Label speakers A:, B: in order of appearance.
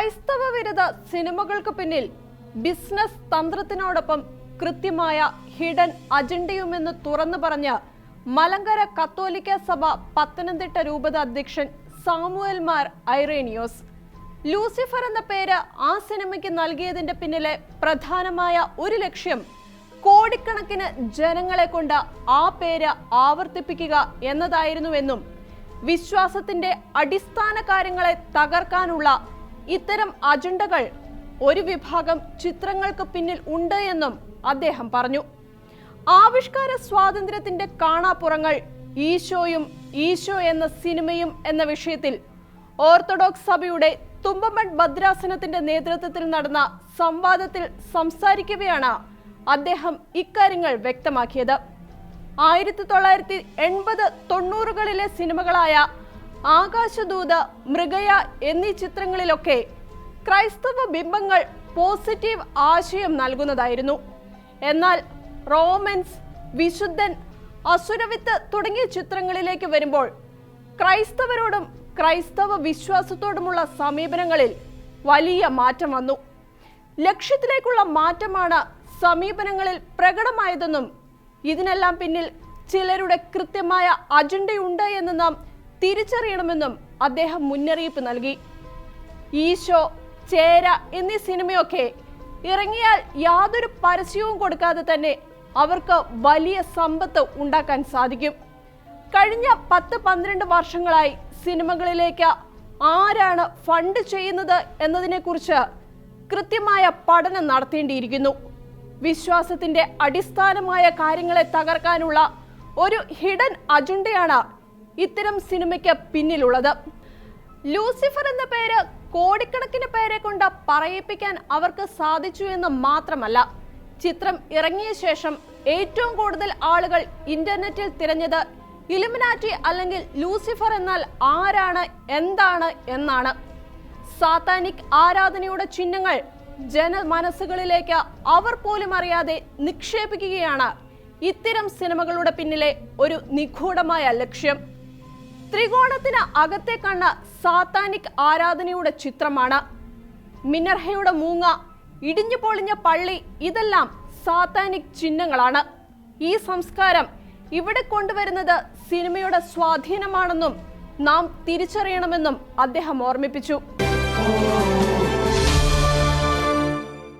A: ക്രൈസ്തവ വിരുദ്ധ സിനിമകൾക്ക് പിന്നിൽ ബിസിനസ് തന്ത്രത്തിനോടൊപ്പം കൃത്യമായ ഹിഡൻ അജണ്ടയുമെന്ന് തുറന്നു പറഞ്ഞ് മലങ്കര കത്തോലിക്ക സഭ പത്തനംതിട്ട രൂപത അധ്യക്ഷൻ സാമുവൽ മാർ ഐറേനിയോസ്. ലൂസിഫർ എന്ന പേര് ആ സിനിമയ്ക്ക് നൽകിയതിന്റെ പിന്നിലെ പ്രധാനമായ ഒരു ലക്ഷ്യം കോടിക്കണക്കിന് ജനങ്ങളെ കൊണ്ട് ആ പേര് ആവർത്തിപ്പിക്കുക എന്നതായിരുന്നുവെന്നും വിശ്വാസത്തിന്റെ അടിസ്ഥാന കാര്യങ്ങളെ തകർക്കാനുള്ള ഇത്തരം അജണ്ടകൾ ഒരു വിഭാഗം ചിത്രങ്ങൾക്ക് പിന്നിൽ ഉണ്ട് എന്നും അദ്ദേഹം പറഞ്ഞു. ആവിഷ്കാര സ്വാതന്ത്ര്യത്തിന്റെ കാണാപ്പുറങ്ങൾ ഈശോയും ഈശോ എന്ന സിനിമയും എന്ന വിഷയത്തിൽ ഓർത്തഡോക്സ് സഭയുടെ തുമ്പമൺ ഭദ്രാസനത്തിന്റെ നേതൃത്വത്തിൽ നടന്ന സംവാദത്തിൽ സംസാരിക്കവെയാണ് അദ്ദേഹം ഇക്കാര്യങ്ങൾ വ്യക്തമാക്കിയത്. ആയിരത്തി തൊള്ളായിരത്തി എൺപത് തൊണ്ണൂറുകളിലെ സിനിമകളായ ആകാശദൂത് മൃഗയ എന്നീ ചിത്രങ്ങളിലൊക്കെ ക്രൈസ്തവ ബിംബങ്ങൾ പോസിറ്റീവ് ആശയം നൽകുന്നതായിരുന്നു. എന്നാൽ റോമൻസ് വിശുദ്ധൻ അസുരവിത്ത് തുടങ്ങിയ ചിത്രങ്ങളിലേക്ക് വരുമ്പോൾ ക്രൈസ്തവരോടും ക്രൈസ്തവ വിശ്വാസത്തോടുമുള്ള സമീപനങ്ങളിൽ വലിയ മാറ്റം വന്നു. ലക്ഷ്യത്തിലേക്കുള്ള മാറ്റമാണ് സമീപനങ്ങളിൽ പ്രകടമായതെന്നും ഇതിനെല്ലാം പിന്നിൽ ചിലരുടെ കൃത്യമായ അജണ്ടയുണ്ട് എന്ന് നാം തിരിച്ചറിയണമെന്നും അദ്ദേഹം മുന്നറിയിപ്പ് നൽകി. ഈശോ ചേര എന്നീ സിനിമയൊക്കെ ഇറങ്ങിയാൽ യാതൊരു പരസ്യവും കൊടുക്കാതെ തന്നെ അവർക്ക് വലിയ സമ്പത്ത് ഉണ്ടാക്കാൻ സാധിക്കും. കഴിഞ്ഞ പത്ത് പന്ത്രണ്ട് വർഷങ്ങളായി സിനിമകളിലേക്ക് ആരാണ് ഫണ്ട് ചെയ്യുന്നത് എന്നതിനെക്കുറിച്ച് കൃത്യമായ പഠനം നടത്തേണ്ടിയിരിക്കുന്നു. വിശ്വാസത്തിന്റെ അടിസ്ഥാനമായ കാര്യങ്ങളെ തകർക്കാനുള്ള ഒരു ഹിഡൻ അജണ്ടയാണ് ഇത്തരം സിനിമയ്ക്ക് പിന്നിലുള്ളത്. ലൂസിഫർ എന്ന പേര് കോടിക്കണക്കിന് പേരെ കൊണ്ട് പറയിപ്പിക്കാൻ അവർക്ക് സാധിച്ചു എന്ന് മാത്രമല്ല ചിത്രം ഇറങ്ങിയ ശേഷം ഏറ്റവും കൂടുതൽ ആളുകൾ ഇന്റർനെറ്റിൽ തിരഞ്ഞത് ഇലുമിനാറ്റി അല്ലെങ്കിൽ ലൂസിഫർ എന്നാൽ ആരാണ് എന്താണ് എന്നാണ്. സാത്താനിക് ആരാധനയുടെ ചിഹ്നങ്ങൾ ജനമനസ്സുകളിലേക്ക് അവർ പോലും അറിയാതെ നിക്ഷേപിക്കുകയാണ് ഇത്തരം സിനിമകളുടെ പിന്നിലെ ഒരു നിഗൂഢമായ ലക്ഷ്യം. ത്രികോണത്തിന് അകത്തെ കണ്ണ സാത്താനിക് ആരാധനയുടെ ചിത്രമാണ്. മിനർഹയുടെ മൂങ്ങ ഇടിഞ്ഞു പൊളിഞ്ഞ പള്ളി ഇതെല്ലാം സാത്താനിക് ചിഹ്നങ്ങളാണ്. ഈ സംസ്കാരം ഇവിടെ കൊണ്ടുവരുന്നത് സിനിമയുടെ സ്വാധീനമാണെന്നും നാം തിരിച്ചറിയണമെന്നും അദ്ദേഹം ഓർമ്മിപ്പിച്ചു.